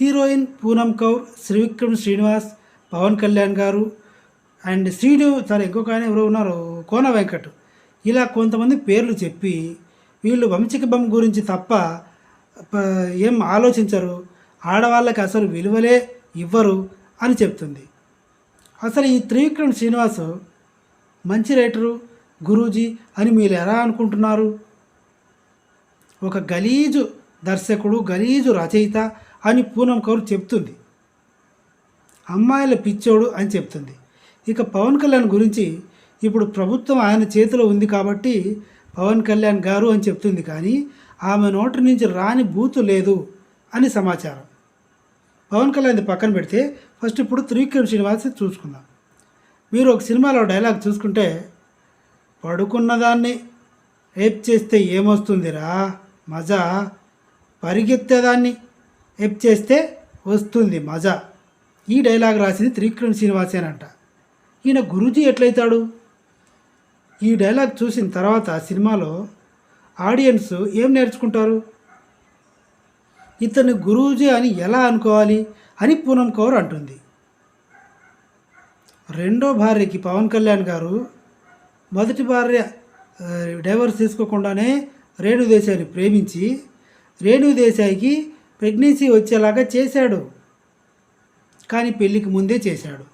Heroine Poonam Kaur శ్రీవిక్రమ్ Srinivas Pawan Kalyan garu and Srinu సరే ఇంకొక ఆయన ఎవరో ఉన్నారు కోన వెంకట్. ఇలా కొంతమంది పేర్లు చెప్పి వీళ్ళు వంశిక బొమ్మ గురించి తప్ప ప- ఏం ఆలోచించరు. ఆడవాళ్ళకి అసలు విలువలే ఇవ్వరు అని చెప్తుంది. అసలు ఈ త్రివిక్రమ్ శ్రీనివాస్ మంచి రైటరు గురూజీ అని మీరు ఎలా అనుకుంటున్నారు? ఒక గలీజు దర్శకుడు గలీజు రచయిత అని పూనం కౌర్ చెప్తుంది. అమ్మాయిల పిచ్చోడు అని చెప్తుంది. ఇక పవన్ కళ్యాణ్ గురించి ఇప్పుడు ప్రభుత్వం ఆయన చేతిలో ఉంది కాబట్టి పవన్ కళ్యాణ్ గారు అని చెప్తుంది కానీ ఆమె నోటి నుంచి రాని బూతు లేదు అని సమాచారం. పవన్ కళ్యాణ్ పక్కన పెడితే ఫస్ట్ ఇప్పుడు త్రివిక్రమ్ శ్రీనివాస్ చూసుకుందాం. మీరు ఒక సినిమాలో డైలాగ్ చూసుకుంటే పడుకున్న దాన్ని రేప్ చేస్తే ఏమొస్తుందిరా? మజా? పరిగెత్తేదాన్ని ఎప్ చేస్తే వస్తుంది మజా. ఈ డైలాగ్ రాసింది త్రివిక్రమ్ శ్రీనివాసేనంట ఈయన గురూజీ ఎట్లయితాడు? ఈ డైలాగ్ చూసిన తర్వాత సినిమాలో ఆడియన్స్ ఏం నేర్చుకుంటారు? ఇతను గురూజీ అని ఎలా అనుకోవాలి అని పూనం కౌర్ అంటుంది. రెండో భార్యకి పవన్ కళ్యాణ్ గారు మొదటి భార్య డైవర్స్ తీసుకోకుండానే రేణుదేశాయిని ప్రేమించి రేణుదేశాయికి ప్రెగ్నెన్సీ వచ్చేలాగా చేశాడు. కానీ పెళ్ళికి ముందే చేశాడు.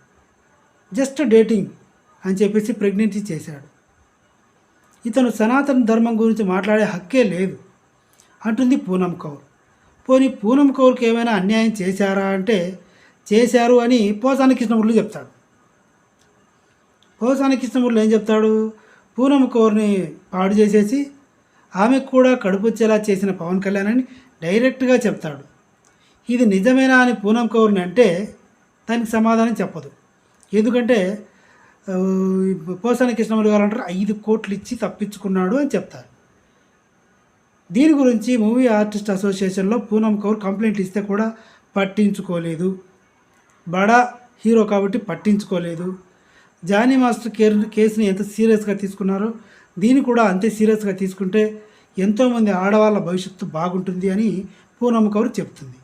జస్ట్ డేటింగ్ అని చెప్పేసి ప్రెగ్నెన్సీ చేశాడు. ఇతను సనాతన ధర్మం గురించి మాట్లాడే హక్కే లేదు. అంటుంది పూనం కౌర్. పోనీ పూనం కౌర్కి ఏమైనా అన్యాయం చేశారా అంటే చేశారు అని పోసాని కృష్ణమూర్తి చెప్తాడు. పోసాని కృష్ణమూర్తి ఏం చెప్తాడు? పూనం కౌర్ని పాడు చేసేసి ఆమెకు కూడా కడుపు వచ్చేలా చేసిన పవన్ కళ్యాణ్ అని డైరెక్ట్గా చెప్తాడు. ఇది నిజమేనా అని పూనం కౌర్ని అంటే దానికి సమాధానం చెప్పదు. ఎందుకంటే పోసాని కృష్ణమూర్తి గారు అంటారు ఐదు కోట్లు ఇచ్చి తప్పించుకున్నాడు అని చెప్తారు. దీని గురించి మూవీ ఆర్టిస్ట్ అసోసియేషన్లో పూనం కౌర్ కంప్లైంట్ ఇస్తే కూడా పట్టించుకోలేదు. బడా హీరో కాబట్టి పట్టించుకోలేదు. జానీ మాస్టర్ కేర్ కేసుని ఎంత సీరియస్గా తీసుకున్నారో దీన్ని కూడా అంతే సీరియస్గా తీసుకుంటే ఎంతోమంది ఆడవాళ్ళ భవిష్యత్తు బాగుంటుంది అని పూనమ్మ కౌర్ చెప్తుంది.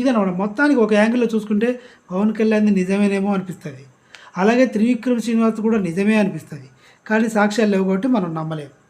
ఇదనమాట. మొత్తానికి ఒక యాంగిల్లో చూసుకుంటే పవన్ కళ్యాణ్ నిజమేనేమో అనిపిస్తుంది. అలాగే త్రివిక్రమ్ శ్రీనివాస్ కూడా నిజమే అనిపిస్తుంది. కానీ సాక్ష్యాలు లేవు కాబట్టి మనం నమ్మలేము